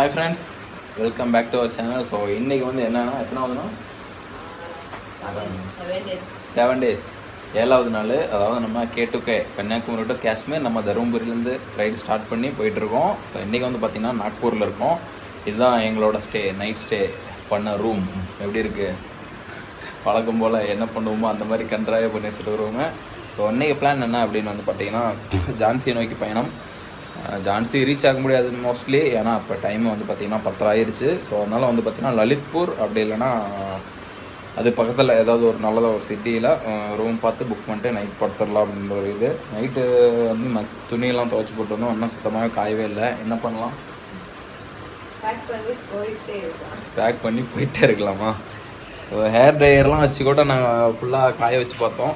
Hi friends welcome back to our channel so இன்றைக்கி வந்து என்னன்னா எத்தனாவதுனா செவன் டேஸ் ஏழாவது நாள். அதாவது நம்ம K to K Kanyakumari to Kashmir நம்ம தருமபுரியிலேருந்து ரைடு ஸ்டார்ட் பண்ணி போயிட்டுருக்கோம். ஸோ இன்றைக்கி வந்து பார்த்திங்கன்னா நாக்பூரில் இருக்கோம். இதுதான் எங்களோட ஸ்டே நைட் ஸ்டே பண்ண ரூம் எப்படி இருக்குது வழக்கம் போல் என்ன பண்ணுவோமோ அந்த மாதிரி கன்றாவே பண்ணி வச்சுட்டு வருவாங்க. ஸோ இன்றைக்கி பிளான் என்ன அப்படின்னு வந்து பார்த்தீங்கன்னா ஜான்சியை நோக்கி பயணம். ஜான்சி ரீச் ஆக முடியாது மோஸ்ட்லி ஏன்னா இப்போ டைம் வந்து பார்த்திங்கன்னா பத்தரை ஆயிருச்சு ஸோ அதனால் வந்து பார்த்திங்கன்னா லலித்பூர் அப்படி இல்லைன்னா அது பக்கத்தில் ஏதாவது ஒரு நல்லதாக ஒரு சிட்டியில் ரூம் பார்த்து புக் பண்ணிட்டு நைட் படுத்துடலாம் அப்படின்ற ஒரு இது. நைட்டு வந்து ம துணியெல்லாம் துவைச்சி போட்டு வந்தோம் இன்னும் சுத்தமாகவே காயவே இல்லை. என்ன பண்ணலாம்? பேக் பண்ணி போயிட்டே இருக்கலாமா. ஸோ ஹேர் ட்ரையர்லாம் வச்சு கூட நாங்கள் ஃபுல்லாக காய வச்சு பார்த்தோம்.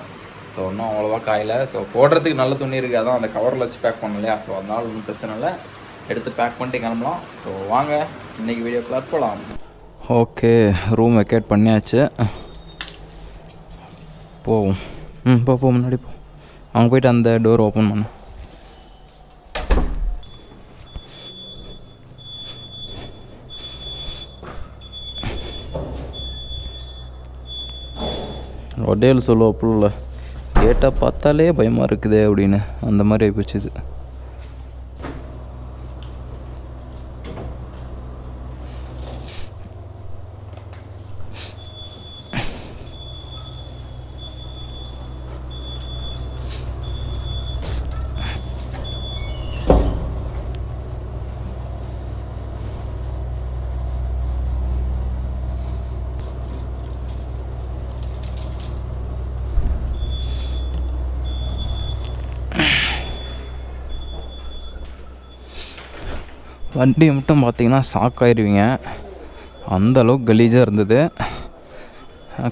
ஸோ ஒன்றும் அவ்வளோவா காயில். ஸோ போடுறதுக்கு நல்ல துணி இருக்குது அதான் அந்த கவரில் வச்சு பேக் பண்ண இல்லையா? ஸோ அதனால ஒன்றும் பிரச்சனை இல்லை. எடுத்து பேக் பண்ணிட்டு கிளம்பலாம். ஸோ வாங்க. இன்னைக்கு வீடியோக்குள்ள போகலாம் ஓகே ரூம் வெக்கேட் பண்ணியாச்சு. போவோம். ம் போ போ முன்னாடி போ. அவங்க போயிட்டு அந்த டோர் ஓப்பன் பண்ணு. ஒடேல் சொல்லுவாப்புல கேட்டை பார்த்தாலே பயமாக இருக்குதே அப்படின்னு அந்த மாதிரி ஆகிப்போச்சு இது. வண்டி மட்டும் பார்த்தீங்கன்னா ஷாக் ஆயிடுவீங்க அந்த அளவுக்கு கலீஜாக இருந்தது.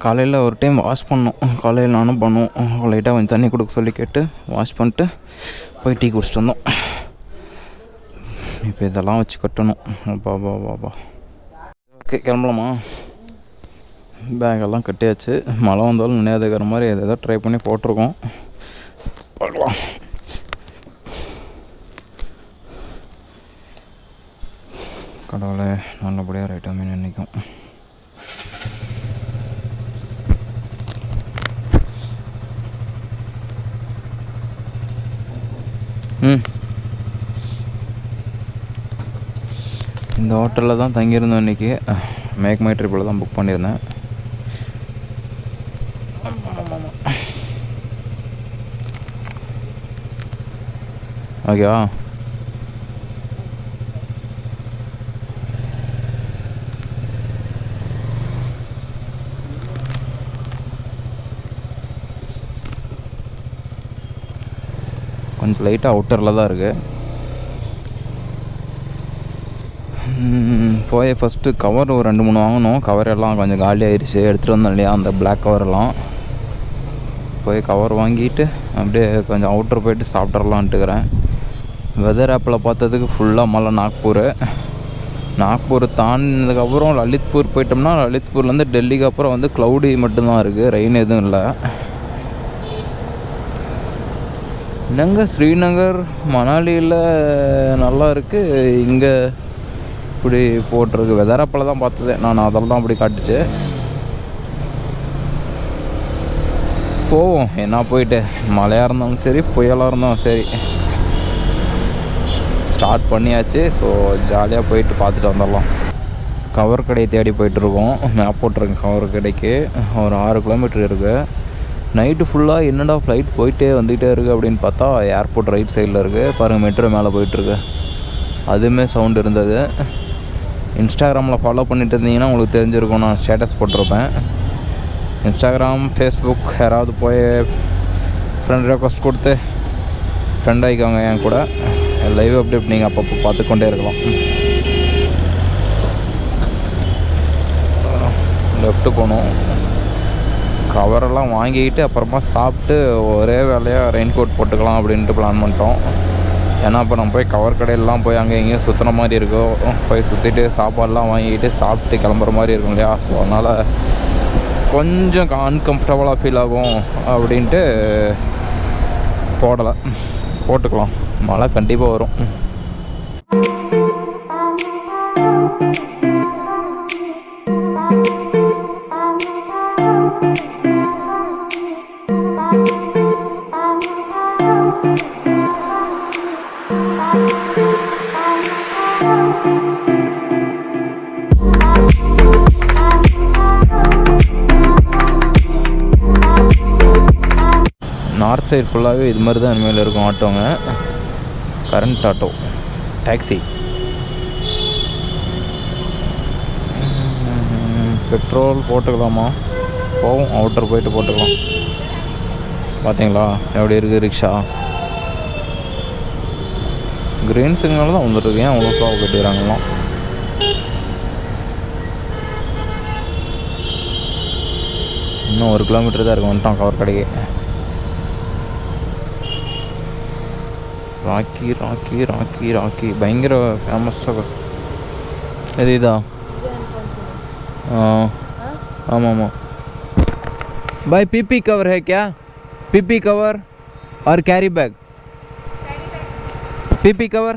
காலையில் ஒரு டைம் வாஷ் பண்ணோம். காலையில் நானும் பண்ணுவோம் லைட்டாக கொஞ்சம் தண்ணி கொடுக்க சொல்லி கேட்டு வாஷ் பண்ணிட்டு போய் டீ குடிச்சிட்டு வந்தோம். இப்போ இதெல்லாம் வச்சு கட்டணும். பாபா பாபா ஓகே கிளம்பலாமா? பேக்கெல்லாம் கட்டியாச்சு. மழை வந்தாலும் நினையாதுக்கிற மாதிரி எதாவது ட்ரை பண்ணி போட்டிருக்கோம். பார்க்கலாம். கடவுளை நல்லபடியாக ரைட்டாக மீன் நினைக்கும் ம். இந்த ஹோட்டலில் தான் தங்கியிருந்தோம் இன்றைக்கி மேக் மை ட்ரிப்பில் தான் புக் பண்ணியிருந்தேன். ஓகேவா? கொஞ்சம் லைட்டாக அவுட்டரில் தான் இருக்குது போய் ஃபஸ்ட்டு கவர் ஒரு ரெண்டு மூணு வாங்கினோம் கவர் எல்லாம் கொஞ்சம் காலி ஆயிடுச்சு எடுத்துகிட்டு வந்தோம் இல்லையா அந்த பிளாக் கவரெல்லாம் போய் கவர் வாங்கிட்டு அப்படியே கொஞ்சம் அவுட்டர் போயிட்டு சாப்பிட்றலான்ட்டுக்கிறேன் வெதர் ஆப்பில் பார்த்ததுக்கு ஃபுல்லாக மழை நாக்பூர். நாக்பூர் தாண்டினதுக்கப்புறம் லலித்பூர் போயிட்டோம்னா லலித்பூர்லேருந்து டெல்லிக்கு அப்புறம் வந்து க்ளவுடி மட்டும்தான் இருக்குது ரெயின் எதுவும் இல்லை. என்னங்க? ஸ்ரீநகர் மணாலியில் நல்லா இருக்குது இங்கே இப்படி போட்டிருக்கு. வெதரப்பில் தான் பார்த்தது. நான் அதில் தான் அப்படி காட்டுச்சு. போவோம். என்ன போயிட்டு? மழையாக இருந்தாலும் சரி புயலாக இருந்தாலும் சரி. ஸ்டார்ட் பண்ணியாச்சு. ஸோ ஜாலியாக போயிட்டு பார்த்துட்டு வந்துடலாம். கவர் கடையை தேடி போயிட்டுருக்கோம் மேப் போட்டிருக்கேன் கவர் கடைக்கு ஒரு ஆறு கிலோமீட்டர் இருக்குது நைட்டு ஃபுல்லாக என்னடா ஃப்ளைட் போயிட்டே வந்துகிட்டே இருக்குது அப்படின்னு பார்த்தா ஏர்போர்ட் ரைட் சைடில் இருக்குது பாருங்கள் மெட்ரோ மேலே போயிட்டுருக்கு அதுவுமே சவுண்ட் இருந்தது. இன்ஸ்டாகிராமில் ஃபாலோ பண்ணிட்டு இருந்தீங்கன்னா உங்களுக்கு தெரிஞ்சிருக்கும். நான் ஸ்டேட்டஸ் போட்டிருப்பேன். இன்ஸ்டாகிராம் ஃபேஸ்புக் யாராவது போய் ஃப்ரெண்ட் ரெக்வஸ்ட் கொடுத்து ஃப்ரெண்ட் ஆகிக்கோங்க என் கூட. லைவ் அப்டேட் நீங்கள் அப்பப்போ பார்த்துக்கொண்டே இருக்கலாம். லெஃப்ட்டு போகணும். கவரெல்லாம் வாங்கிக்கிட்டு அப்புறமா சாப்பிட்டு ஒரே வேலையாக ரெயின் கோட் போட்டுக்கலாம் அப்படின்ட்டு பிளான் பண்ணிட்டோம். ஏன்னா இப்போ நம்ம போய் கவர் கடையிலலாம் போய் அங்கே இங்கேயும் சுற்றுற மாதிரி இருக்கும் போய் சுற்றிட்டு சாப்பாடெலாம் வாங்கிக்கிட்டு சாப்பிட்டு கிளம்புற மாதிரி இருக்கும் இல்லையா? ஸோ அதனால் கொஞ்சம் அன்கம்ஃபர்டபுளாக ஃபீல் ஆகும் அப்படின்ட்டு போடலை. போட்டுக்கலாம். மழை கண்டிப்பாக வரும். நார்த் சைடு ஃபுல்லாகவே இது மாதிரி தான் இனிமேல் இருக்கும் ஆட்டோங்க. Current auto. டாக்ஸி. பெட்ரோல் போட்டுக்கலாமா? போவோம் அவுட்டர் போயிட்டு போட்டுக்கலாம். பார்த்தீங்களா எப்படி இருக்குது ரிக்ஷா? க்ரீன் சிக்னல் தான் வந்துட்டுருக்கு. ஏன் அவ்வளோ ஸ்லோவாக கட்டிடுறாங்களாம் இன்னும் ஒரு கிலோமீட்டர் தான் இருக்கு. வந்துட்டோம் கவர் கடைக்கு. राखी राखी ರಾಕಿ ರಾಕಿ ಭಯಂಕರ ಫೇಮಸ್ ಆಗ ಇದಾ हाँ हाँ भाई पीपी कवर है क्या? पीपी कवर और कैरी बैग पीपी कवर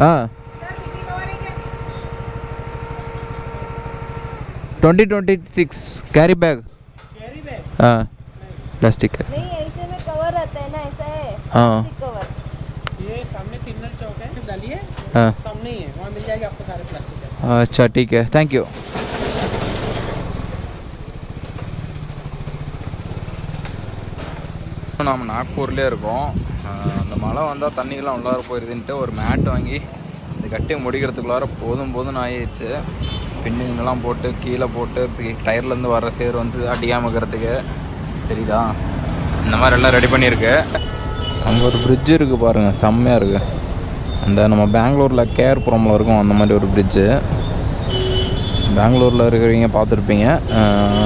हाँ twenty twenty six carry bag हाँ प्लास्टिक है नहीं ऐसे में कवर है ना ऐसा है। हाँ। सामने ही है वहाँ मिल जाएगा आपको सारे प्लास्टिक के अच्छा ठीक है थैंक यू நாம் நாக்பூர்லேயே இருக்கோம் அஹ் அந்த மழை வந்தால் தண்ணியெல்லாம் உள்ளார போயிருதுன்ட்டு ஒரு மேட் வாங்கி இது கட்டி முடிக்கிறதுக்குள்ளார போதும் போதும்னு ஆயிடுச்சு பின்னுங்கெல்லாம் போட்டு கீழே போட்டு டயர்லேருந்து வர சேர் வந்து அடியாம இருக்கிறதுக்கு தெரியுதா இந்த மாதிரி எல்லாம் ரெடி பண்ணியிருக்கு அங்கே ஒரு பிரிட்ஜு இருக்குது பாருங்கள் செம்மையாக இருக்குது அந்த நம்ம பெங்களூரில் கேர்புரமில் இருக்கும் அந்த மாதிரி ஒரு பிரிட்ஜு பெங்களூரில் இருக்கிறவங்க பார்த்துருப்பீங்க.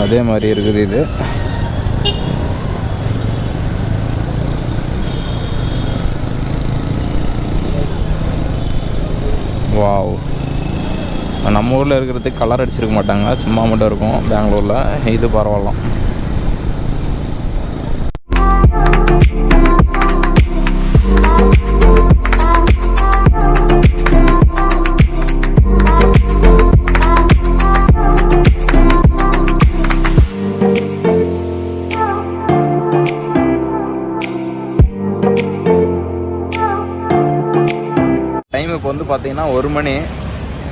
அதே மாதிரி இருக்குது இது. வாவ். நம்ம ஊரில் இருக்கிறதுக்கு கலர் அடிச்சிருக்க மாட்டாங்க. சும்மா மட்டும் இருக்கும் பெங்களூரில். இது பரவாயில்ல. டைம் இப்போ வந்து பார்த்தீங்கன்னா ஒரு மணி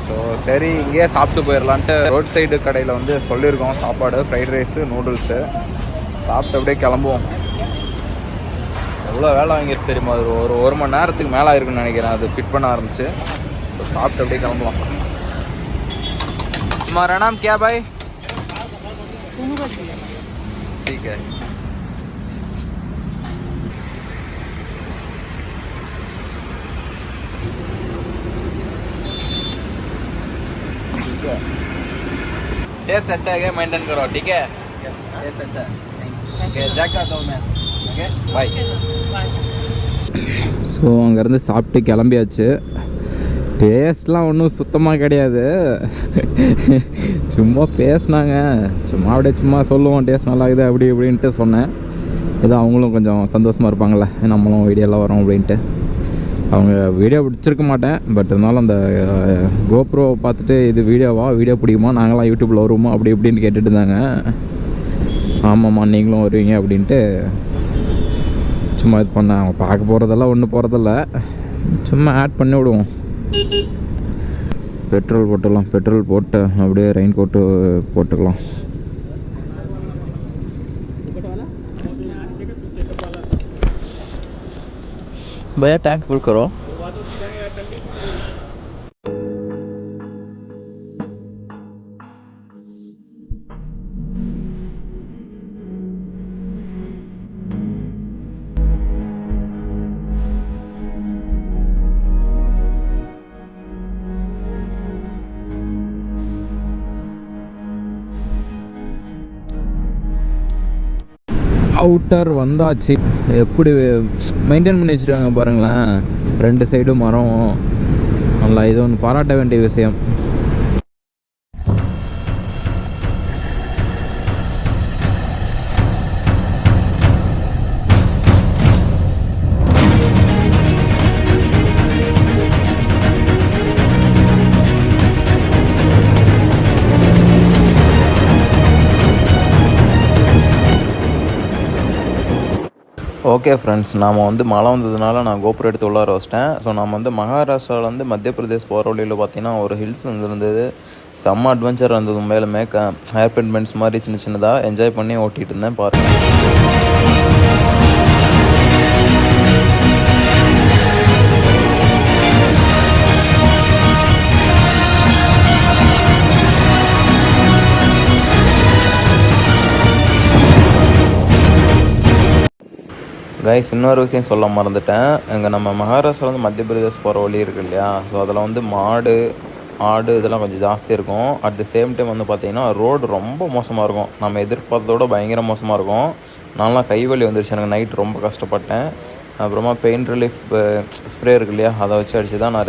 ஸோ சரி இங்கேயே சாப்பிட்டு போயிடலான்ட்டு ரோட் சைடு கடையில் வந்து சொல்லியிருக்கோம் சாப்பாடு ஃப்ரைட் ரைஸு நூடுல்ஸு சாப்பிட்டு அப்படியே கிளம்புவோம் எவ்வளோ வேலை வாங்கிருச்சு தெரியுமா அது ஒரு ஒரு மணி நேரத்துக்கு மேலே ஆயிருக்குன்னு நினைக்கிறேன் அது ஃபிட் பண்ண ஆரம்பிச்சு ஸோ சாப்பிட்டு அப்படியே கிளம்பலாம் तुम्हारा नाम क्या भाई ठीक है टेस्ट अच्छा है मेंटेन करो ठीक है टेस्ट अच्छा है ओके जाकर दो मैं ओके बाय ஸோ அங்கேருந்து சாப்பிட்டு கிளம்பியாச்சு டேஸ்ட்லாம் ஒன்றும் சுத்தமாக கிடையாது சும்மா பேசுனாங்க சும்மா அப்படியே சும்மா சொல்லுவோம் டேஸ்ட் நல்லா இருக்குது அப்படி இப்படின்ட்டு சொன்னேன் ஏதோ அவங்களும் கொஞ்சம் சந்தோஷமாக இருப்பாங்கள்ல நம்மளும் வீடியோலாம் வரோம் அப்படின்ட்டு அவங்க வீடியோ பிடிச்சிருக்க மாட்டேன். பட் இருந்தாலும் அந்த கோப்ரோ பார்த்துட்டு இது வீடியோவா வீடியோ பிடிக்குமா? நாங்களாம் யூடியூப்பில் வருவோமா? அப்படி இப்படின்னு கேட்டுட்டு இருந்தாங்க. ஆமாம்மா நீங்களும் வருவீங்க அப்படின்ட்டு சும்மா இது பண்ண அவங்க பார்க்க போகிறதெல்லாம் ஒன்றும் போகிறதில்ல சும்மா ஆட் பண்ணி விடுவோம். பெட்ரோல் போட்டுடலாம். பெட்ரோல் போட்டு அப்படியே ரெயின் கோட்டு போட்டுக்கலாம். બે ટાંક ફૂલ કરો அவுட்டர் வந்தாச்சு. எப்படி மெயின்டைன் பண்ணி வச்சுருக்காங்க பாருங்களேன். ரெண்டு சைடும் மரம். நல்லா இது ஒன்று பாராட்ட வேண்டிய விஷயம். ஓகே ஃப்ரெண்ட்ஸ் நாம் வந்து மழை வந்ததுனால நான் கோபுரம் எடுத்து உள்ளார வச்சிட்டேன். ஸோ நம்ம வந்து மகாராஷ்டிராவிலேருந்து மத்திய பிரதேஷ் போகிற வழியில் பார்த்தீங்கன்னா ஒரு ஹில்ஸ் இருந்தது செம்ம அட்வென்ச்சர் இருந்தது மேலே மேக்க ஹேர் பெயின்மெண்ட்ஸ் மாதிரி சின்ன சின்னதாக என்ஜாய் பண்ணி ஓட்டிகிட்டு இருந்தேன் பாருங்கள் கைஸ் இன்னொரு விஷயம் சொல்ல மறந்துட்டேன். இங்கே நம்ம மகாராஷ்டிரா வந்து மத்திய பிரதேஷ் போகிற வழி இருக்கு இல்லையா? ஸோ அதில் வந்து மாடு ஆடு இதெல்லாம் கொஞ்சம் ஜாஸ்தி இருக்கும். அட் த சேம் டைம் வந்து பார்த்திங்கன்னா ரோடு ரொம்ப மோசமாக இருக்கும். நம்ம எதிர்பார்த்ததோட பயங்கர மோசமாக இருக்கும். நான்லாம் கைவலி வந்துருச்சு. எனக்கு நைட் ரொம்ப கஷ்டப்பட்டேன். அப்புறமா பெயின் ரிலீஃப் ஸ்ப்ரே இருக்கு இல்லையா? அதை வச்சு அடித்து தான் நான்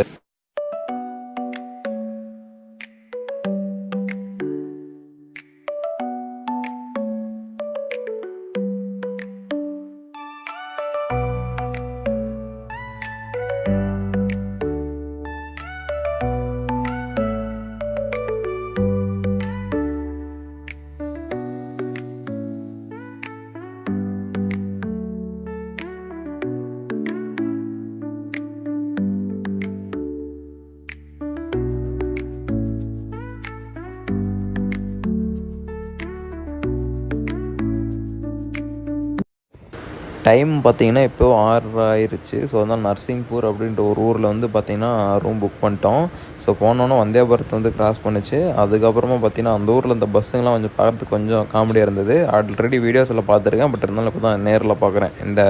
டைம் பார்த்தீங்கன்னா இப்போ ஆறு ஆயிடுச்சு ஸோ அதான் நர்சிங்பூர் அப்படின்ற ஒரு ஊரில் வந்து பார்த்திங்கன்னா ரூம் புக் பண்ணிட்டோம். ஸோ போனோன்னே வந்தே பாரத் வந்து கிராஸ் பண்ணுச்சு. அதுக்கப்புறமா பார்த்தீங்கன்னா அந்த ஊரில் இந்த பஸ்ஸுங்கெலாம் கொஞ்சம் பார்க்கறதுக்கு கொஞ்சம் காமெடியாக இருந்தது. ஆல்ரெடி வீடியோஸில் பார்த்துருக்கேன். பட் இருந்தாலும் இப்போ தான் நேரில் பார்க்குறேன். இந்த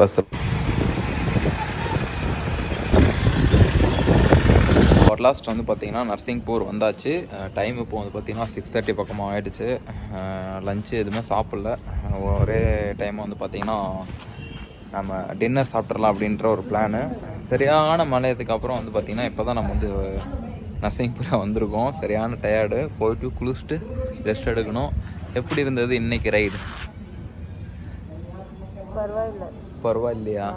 பஸ்ஸு ஒரு லாஸ்ட் வந்து பார்த்தீங்கன்னா நர்சிங்பூர் வந்தாச்சு. டைம் இப்போ வந்து பார்த்தீங்கன்னா சிக்ஸ் தேர்ட்டி பக்கமாக ஆகிடுச்சு லஞ்சு எதுவுமே சாப்பிடல. ஒரே டைம் வந்து பார்த்தீங்கன்னா நம்ம டின்னர் சாப்பிட்றலாம் அப்படின்ற ஒரு பிளானு சரியான மழையத்துக்கு அப்புறம் வந்து பார்த்திங்கன்னா இப்போ தான் நம்ம வந்து நர்சிங்பூரா வந்திருக்கோம். சரியான டயர்டு போயிட்டு குளிச்சுட்டு ரெஸ்ட் எடுக்கணும். எப்படி இருந்தது இன்னைக்கு ரைடு பரவாயில்ல. பரவாயில்லையா?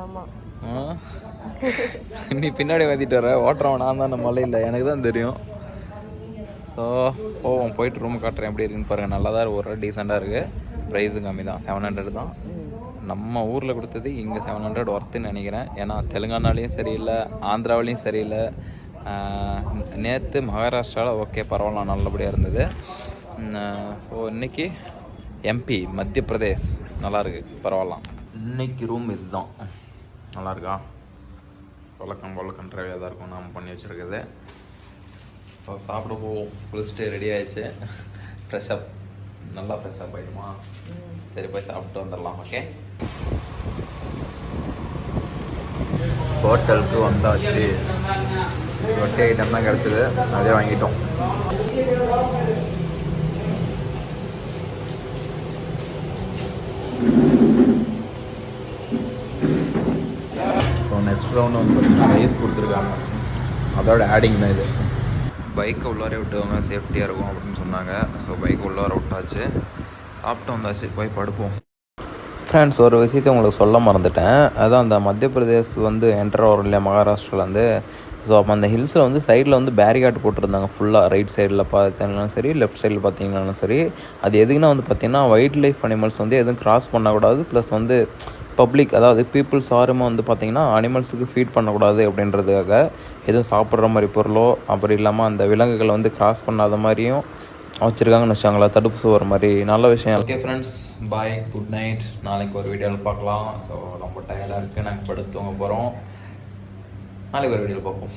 நீ பின்னாடி வந்துட்டு வர. ஓட்டுறவன் நான் தான் மழை இல்லை எனக்கு தான் தெரியும். ஸோ போவோம். போயிட்டு ரூம் காட்டுறேன். எப்படி இருக்குன்னு பாருங்கள் நல்லா தான் ஒரு டீசெண்டாக இருக்குது ப்ரைஸும் கம்மி தான். செவன் ஹண்ட்ரட் தான். நம்ம ஊரில் கொடுத்தது இங்கே செவன் ஹண்ட்ரட் ஒர்த்துன்னு நினைக்கிறேன். ஏன்னா தெலுங்கானாலையும் சரியில்லை. ஆந்திராவிலையும் சரியில்லை. நேற்று மகாராஷ்டிராவில் ஓகே பரவாயில்ல. நல்லபடியாக இருந்தது. ஸோ இன்னைக்கு எம்பி மத்திய பிரதேஷ் நல்லாயிருக்கு பரவாயில்ல. இன்னைக்கு ரூம் இதுதான். நல்லா இருக்கா வழக்கம் போல கண்ட்ராவியாக தான் இருக்கும். நாம் பண்ணி வச்சுருக்குது இப்போ சாப்பிட போவோம் குளிச்சுட்டு ரெடி ஆயிடுச்சு. ஃப்ரெஷ்ஷப் நல்லா ஃப்ரெஷ்ஷப் ஆயிடுமா? சரி போய் சாப்பிட்டு வந்துடலாம் ஓகே ஹோட்டலுக்கு வந்தாச்சு. ரொட்டி ஐட்டம் தான் கிடச்சிது. அதே வாங்கிட்டோம். Thank you. ரவுண்ட் வந்து பார்த்தீங்கன்னா ரைஸ் கொடுத்துருக்காங்க. அதோட ஆடிங் தான் இது. பைக்கை உள்ளாரே விட்டுவாங்க சேஃப்டியாக இருக்கும் அப்படின்னு சொன்னாங்க. ஸோ பைக்கை உள்ளார விட்டாச்சு. சாப்பிட்டு வந்தாச்சு. போய் படுப்போம். ஃப்ரெண்ட்ஸ் ஒரு விஷயத்தை உங்களுக்கு சொல்ல மறந்துட்டேன். அதான் அந்த மத்திய பிரதேஷ் வந்து என்டர் வரும் இல்லையா மகாராஷ்டிராலேருந்து ஸோ அப்போ அந்த ஹில்ஸில் வந்து சைடில் வந்து பேரிகார்டு போட்டிருந்தாங்க. ஃபுல்லாக ரைட் சைடில் பார்த்தீங்கன்னாலும் சரி லெஃப்ட் சைடில் பார்த்தீங்கன்னாலும் சரி. அது எதுக்குன்னா வந்து பார்த்தீங்கன்னா வைல்ட் லைஃப் அனிமல்ஸ் வந்து எதுவும் கிராஸ் பண்ணக்கூடாது. ப்ளஸ் வந்து பப்ளிக் அதாவது பீப்புள்ஸ் யாருமே வந்து பார்த்திங்கன்னா அனிமல்ஸுக்கு ஃபீட் பண்ணக்கூடாது அப்படின்றதுக்காக எதுவும் சாப்பிட்ற மாதிரி பொருளோ அப்படி இல்லாமல் அந்த விலங்குகளை வந்து கிராஸ் பண்ணாத மாதிரியும் வச்சுருக்காங்கன்னு வச்சாங்களா தடுப்பு சுவர் மாதிரி நல்ல விஷயம். Okay friends bye good night நாளைக்கு ஒரு வீடியோவில் பார்க்கலாம். ஸோ ரொம்ப டயர்டாக இருக்குது நாங்கள் படுத்து தூங்க போகிறோம் நாளைக்கு ஒரு வீடியோவில் பார்ப்போம்.